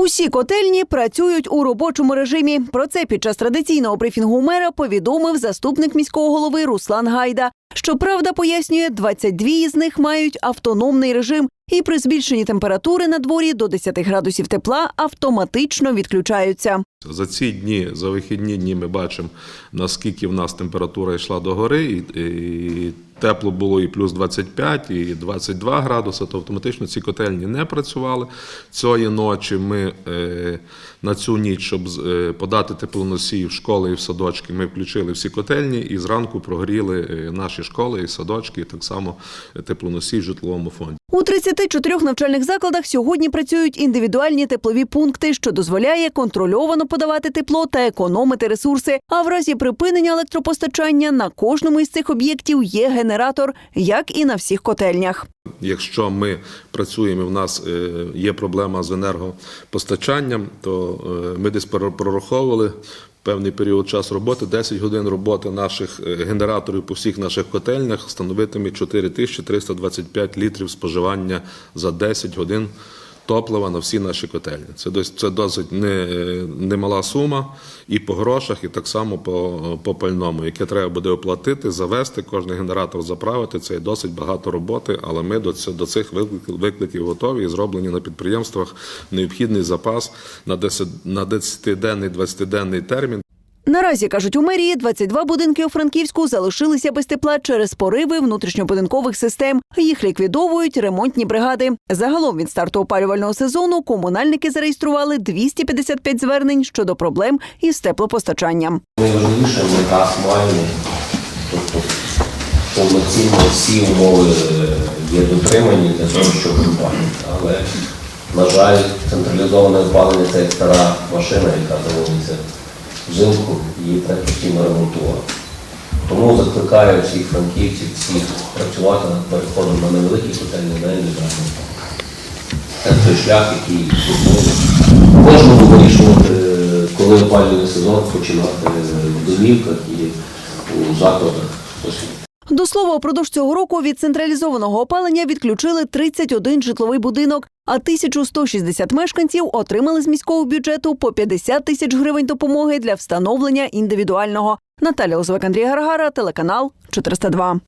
Усі котельні працюють у робочому режимі. Про це під час традиційного брифінгу мера повідомив заступник міського голови Руслан Гайда. Щоправда, пояснює, 22 із них мають автономний режим, і при збільшенні температури на дворі до 10 градусів тепла автоматично відключаються. За ці дні, за вихідні дні, ми бачимо, наскільки в нас температура йшла до гори, і, і тепло було і плюс 25, і 22 градуси, то автоматично ці котельні не працювали. Цієї ночі ми е, на цю ніч, щоб е, подати теплоносії в школи і в садочки, ми включили всі котельні і зранку прогріли е, наші школи і садочки, і так само теплоносії в житловому фонді. У 34 навчальних закладах сьогодні працюють індивідуальні теплові пункти, що дозволяє контрольовано подавати тепло та економити ресурси. А в разі припинення електропостачання на кожному із цих об'єктів є генератор, як і на всіх котельнях. Якщо ми працюємо, і в нас е, є проблема з енергопостачанням, то е, ми десь прораховували певний період часу роботи, 10 годин роботи наших е, генераторів по всіх наших котельнях становитиме 4325 літрів споживання за 10 годин топлива на всі наші котельні. Це досить, це досить не, немала сума і по грошах, і так само по, по пальному, яке треба буде оплатити, завести, кожний генератор заправити. Це досить багато роботи, але ми до, до цих викликів, готові і зроблені на підприємствах необхідний запас на 10, на 10-денний, 20-денний термін. Наразі кажуть у мерії, 22 будинки у Франківську залишилися без тепла через пориви внутрішньобудинкових систем. Їх ліквідовують ремонтні бригади. Загалом від старту опалювального сезону комунальники зареєстрували 255 звернень щодо проблем із теплопостачанням. Найважливіше ми газ тобто повноцінно всі умови е, є дотримані для того, щоб опалювати. Але, на жаль, централізоване опалення це як стара машина, яка заводиться взимку, її постійно ремонтувати. Тому закликаю всіх франківців, всіх працювати над переходом на невеликі котельні, на індивідуальні. Це той шлях, який можна. вирішувати, коли опалювальний сезон починати в домівках і у закладах освіти. До слова, упродовж цього року від централізованого опалення відключили 31 житловий будинок, а 1160 мешканців отримали з міського бюджету по 50 тисяч гривень допомоги для встановлення індивідуального. Наталя Озвик, Андрій Гаргара, телеканал 402.